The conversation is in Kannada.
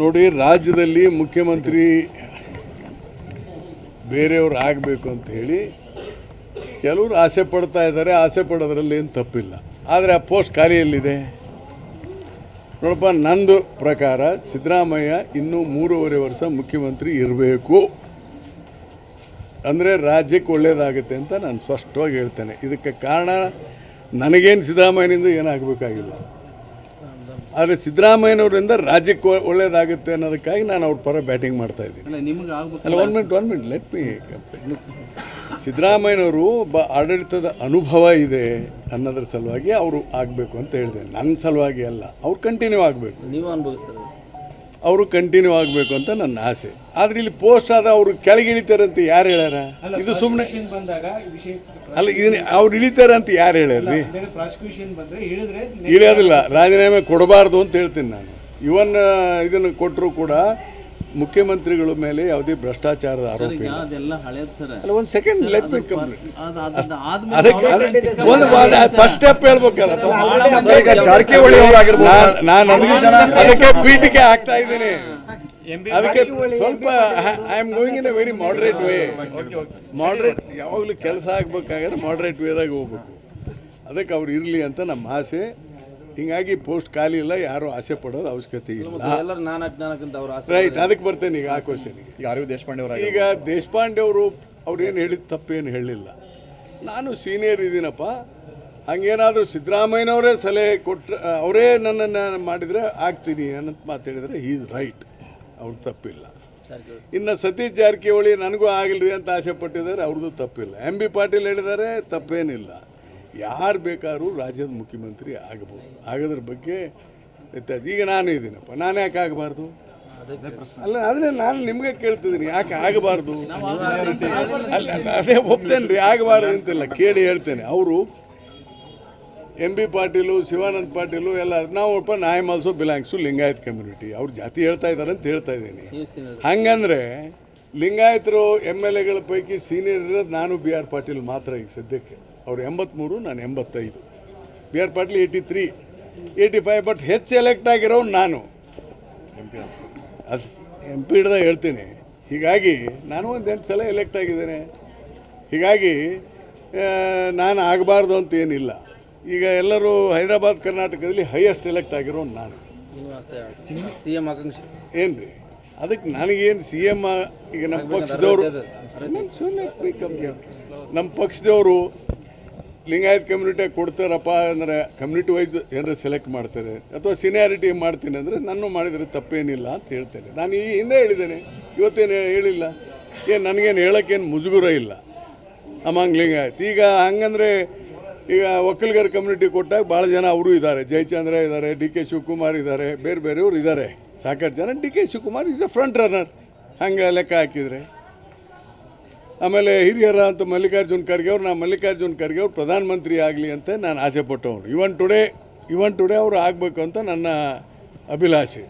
ನೋಡಿ, ರಾಜ್ಯದಲ್ಲಿ ಮುಖ್ಯಮಂತ್ರಿ ಬೇರೆಯವ್ರು ಆಗಬೇಕು ಅಂತ ಹೇಳಿ ಕೆಲವರು ಆಸೆ ಪಡ್ತಾ ಇದ್ದಾರೆ, ಆಸೆ ಪಡೋದ್ರಲ್ಲಿ ಏನು ತಪ್ಪಿಲ್ಲ. ಆದರೆ ಆ ಪೋಸ್ಟ್ ಖಾಲಿಯಲ್ಲಿದೆ ನೋಡಪ್ಪ, ನಂದು ಪ್ರಕಾರ ಸಿದ್ದರಾಮಯ್ಯ ಇನ್ನೂ ಮೂರುವರೆ ವರ್ಷ ಮುಖ್ಯಮಂತ್ರಿ ಇರಬೇಕು. ಅಂದರೆ ರಾಜ್ಯಕ್ಕೆ ಒಳ್ಳೆಯದಾಗುತ್ತೆ ಅಂತ ನಾನು ಸ್ಪಷ್ಟವಾಗಿ ಹೇಳ್ತೇನೆ. ಇದಕ್ಕೆ ಕಾರಣ ನನಗೇನು ಸಿದ್ದರಾಮಯ್ಯನಿಂದ ಏನಾಗಬೇಕಾಗಿಲ್ಲ. ಆದರೆ ಸಿದ್ದರಾಮಯ್ಯನವರಿಂದ ರಾಜ್ಯಕ್ಕೆ ಒಳ್ಳೇದಾಗುತ್ತೆ ಒಳ್ಳೆಯದಾಗುತ್ತೆ ಅನ್ನೋದಕ್ಕಾಗಿ ನಾನು ಅವ್ರ ಪರ ಬ್ಯಾಟಿಂಗ್ ಮಾಡ್ತಾ ಇದ್ದೀನಿ. ಅಲ್ಲ one minute one minute let me ಸಿದ್ದರಾಮಯ್ಯನವರು ಬ ಆಡಳಿತದ ಅನುಭವ ಇದೆ ಅನ್ನೋದ್ರ ಸಲುವಾಗಿ ಅವರು ಆಗಬೇಕು ಅಂತ ಹೇಳಿದೆ. ನನ್ನ ಸಲುವಾಗಿ ಅಲ್ಲ ಅವ್ರು ಕಂಟಿನ್ಯೂ ಆಗಬೇಕು. ನೀವು ಅನುಭವಿಸ್ತಾರೆ? ಅವರು ಕಂಟಿನ್ಯೂ ಆಗಬೇಕು ಅಂತ ನನ್ನ ಆಸೆ. ಆದರೆ ಇಲ್ಲಿ ಪೋಸ್ಟ್ ಆದ ಅವರು ಕೆಳಗೆ ಅಂತ ಯಾರು ಹೇಳ್ಯಾರ? ಇದು ಸುಮ್ಮನೆ ಅಲ್ಲ ಇದನ್ನ ಅವ್ರು ಇಳಿತಾರೆ ಅಂತ ಯಾರು ಹೇಳ್ಯಾರ್ರಿ? ಇಳಿಯೋದಿಲ್ಲ ರಾಜೀನಾಮೆ ಕೊಡಬಾರ್ದು ಅಂತ ಹೇಳ್ತೀನಿ ನಾನು. ಇವನ್ ಇದನ್ನು ಕೊಟ್ಟರು ಕೂಡ ಮುಖ್ಯಮಂತ್ರಿಗಳ ಮೇಲೆ ಯಾವುದೇ ಭ್ರಷ್ಟಾಚಾರದ ಆರೋಪ ಇಲ್ಲ. ಅದೆಲ್ಲ ಹಳೇದು ಸರ್. ಅಲ್ಲ ಒಂದು ಸೆಕೆಂಡ್ ಲೆಟ್ ಮಿ ಕಂಪ್ಲೀಟ್ ಅದು ಅದ್ ಆದ್ಮೇಲೆ ಒಂದು ಫಸ್ಟ್ ಸ್ಟೆಪ್ ಹೇಳ್ಬೇಕಲ್ಲ ಜಾರಕಿಹೊಳಿ ಅವರಾಗಿರ್ಬೋದು ನಾನು ಅದಕ್ಕೆ ಅದಕ್ಕೆ ಪೀಠಿಕೆ ಹಾಕ್ತಾ ಇದ್ದೀನಿ. ಅದಕ್ಕೆ ಸ್ವಲ್ಪ I am going in a very moderate way moderate ಯಾವಾಗಲೂ ಕೆಲಸ ಆಗ್ಬೇಕಾದ್ರೆ ಮಾಡ್ರೇಟ್ ವೇದಾಗ ಹೋಗ್ಬೇಕು. ಅದಕ್ಕೆ ಅವ್ರು ಇರಲಿ ಅಂತ ನಮ್ಮ ಆಸೆ. ಹಿಂಗಾಗಿ ಪೋಸ್ಟ್ ಖಾಲಿ ಇಲ್ಲ ಯಾರು ಆಸೆ ಪಡೋದು ಅವಶ್ಯಕತೆ ಇಲ್ಲ. ಎಲ್ಲರೂ ನಾನು ಅವ್ರ ಆಸೆ ರೈಟ್ ಅದಕ್ಕೆ ಬರ್ತೇನೆ ಈಗ ಆ ಕ್ವಶನ್ಗೆ ಈಗ ದೇಶಪಾಂಡೆ ಅವರ ಈಗ ದೇಶಪಾಂಡೆ ಅವರು ಅವ್ರೇನು ಹೇಳಿದ ತಪ್ಪೇನು ಹೇಳಿಲ್ಲ. ನಾನು ಸೀನಿಯರ್ ಇದ್ದೀನಪ್ಪ ಹಂಗೇನಾದರೂ ಸಿದ್ದರಾಮಯ್ಯನವರೇ ಸಲಹೆ ಕೊಟ್ಟರೆ ಅವರೇ ನನ್ನನ್ನು ಮಾಡಿದರೆ ಆಗ್ತೀನಿ ಅನ್ನೋದು ಹೀ ಈಸ್ ರೈಟ್ ಅವ್ರ ತಪ್ಪಿಲ್ಲ. ಇನ್ನು ಸತೀಶ್ ಜಾರಕಿಹೊಳಿ ನನಗೂ ಆಗಿಲ್ರಿ ಅಂತ ಆಸೆ ಪಟ್ಟಿದ್ದಾರೆ ಅವ್ರದ್ದು ತಪ್ಪಿಲ್ಲ. ಎಂ ಬಿ ಪಾಟೀಲ್ ಹೇಳಿದ್ದಾರೆ ತಪ್ಪೇನಿಲ್ಲ. ಯಾರು ಬೇಕಾದ್ರೂ ರಾಜ್ಯದ ಮುಖ್ಯಮಂತ್ರಿ ಆಗಬಹುದು ಆಗೋದ್ರ ಬಗ್ಗೆ ವ್ಯತ್ಯಾಸ. ಈಗ ನಾನು ಇದ್ದೀನಪ್ಪ. ನಾನು ಯಾಕೆ ಆಗಬಾರ್ದು? ಅಲ್ಲ, ಅದನ್ನೇ ನಾನು ನಿಮಗೆ ಕೇಳ್ತಿದ್ದೀನಿ. ಯಾಕೆ ಆಗಬಾರ್ದು? ಅಲ್ಲ, ಅದೇ ಒಪ್ತೇನೆ ರೀ ಆಗಬಾರ್ದು ಅಂತಿಲ್ಲ ಕೇಳಿ ಹೇಳ್ತೇನೆ. ಅವರು ಎಂ ಬಿ ಪಾಟೀಲು, ಶಿವಾನಂದ್ ಪಾಟೀಲು ಎಲ್ಲ ನಾವು ಒಪ್ಪ I am also belongs Lingayat community ಅವ್ರು ಜಾತಿ ಹೇಳ್ತಾ ಇದ್ದಾರೆ ಅಂತ ಹೇಳ್ತಾ ಇದ್ದೀನಿ. ಹಂಗಂದ್ರೆ ಲಿಂಗಾಯತರು ಎಂ ಎಲ್ ಎಗಳ ಪೈಕಿ ಸೀನಿಯರ್ ಇರೋದು ನಾನು ಬಿ ಆರ್ ಪಾಟೀಲ್ ಮಾತ್ರ ಈಗ ಸದ್ಯಕ್ಕೆ. ಅವ್ರು ಎಂಬತ್ತ್ಮೂರು ನಾನು ಎಂಬತ್ತೈದು. B R Patil eighty three eighty five but ಹೆಚ್ಚು ಎಲೆಕ್ಟ್ ಆಗಿರೋ ನಾನು ಅದು ಎಂ ಪಿ ಹಿಡ್ದಾಗ ಹೇಳ್ತೀನಿ. ಹೀಗಾಗಿ ನಾನು ಒಂದು ಎಂಟು ಸಲ ಎಲೆಕ್ಟ್ ಆಗಿದ್ದೇನೆ. ಹೀಗಾಗಿ ನಾನು ಆಗಬಾರ್ದು ಅಂತ ಏನಿಲ್ಲ. ಈಗ ಎಲ್ಲರೂ ಹೈದರಾಬಾದ್ ಕರ್ನಾಟಕದಲ್ಲಿ ಹೈಯೆಸ್ಟ್ ಎಲೆಕ್ಟ್ ಆಗಿರೋ ನಾನು. ಸಿ ಎಂ ಆಕಾಂಕ್ಷೆ. ಏನು ರೀ ಅದಕ್ಕೆ ನನಗೇನು ಸಿ ಎಂ ಈಗ ನಮ್ಮ ಪಕ್ಷದವರು ನಮ್ಮ ಪಕ್ಷದವರು ಲಿಂಗಾಯತ್ ಕಮ್ಯುನಿಟಿ ಕೊಡ್ತಾರಪ್ಪ ಅಂದರೆ ಕಮ್ಯುನಿಟಿ ವೈಸ್ ಏನಾರ ಸೆಲೆಕ್ಟ್ ಮಾಡ್ತಾರೆ ಅಥವಾ ಸಿನಿಯಾರಿಟಿ ಮಾಡ್ತೀನಿ ಅಂದರೆ ನಾನು ಮಾಡಿದರೆ ತಪ್ಪೇನಿಲ್ಲ ಅಂತ ಹೇಳ್ತೇನೆ. ನಾನು ಈ ಹಿಂದೆ ಹೇಳಿದ್ದೇನೆ. ಇವತ್ತೇನು ಹೇಳಿಲ್ಲ? ಏನು ನನಗೇನು ಹೇಳೋಕ್ಕೇನು ಮುಜುಗುರ ಇಲ್ಲ? ಅಮಾಂಗ್ ಲಿಂಗಾಯತ್. ಈಗ ಹಂಗಂದರೆ ಈಗ ಒಕ್ಕಲಿಗರ ಕಮ್ಯುನಿಟಿ ಕೊಟ್ಟಾಗ ಭಾಳ ಜನ ಅವರು ಇದ್ದಾರೆ ಜಯಚಂದ್ರ ಇದ್ದಾರೆ ಡಿ ಕೆ ಶಿವಕುಮಾರ್ ಇದ್ದಾರೆ ಬೇರೆ ಬೇರೆಯವರು ಇದ್ದಾರೆ ಸಾಕಷ್ಟು ಜನ D K Shivakumar is a front runner ಹಂಗೆ ಲೆಕ್ಕ ಹಾಕಿದರೆ. ಆಮೇಲೆ ಹಿರಿಯರ ಅಂತ ಮಲ್ಲಿಕಾರ್ಜುನ್ ಖರ್ಗೆ ಅವ್ರು, ನಾ ಮಲ್ಲಿಕಾರ್ಜುನ್ ಖರ್ಗೆ ಅವ್ರು ಪ್ರಧಾನಮಂತ್ರಿ ಆಗಲಿ ಅಂತ ನಾನು ಆಸೆ ಪಟ್ಟವನು ಇವನ್ ಟುಡೇ ಇವನ್ ಟುಡೇ ಅವರು ಆಗಬೇಕು ಅಂತ ನನ್ನ ಅಭಿಲಾಷೆ.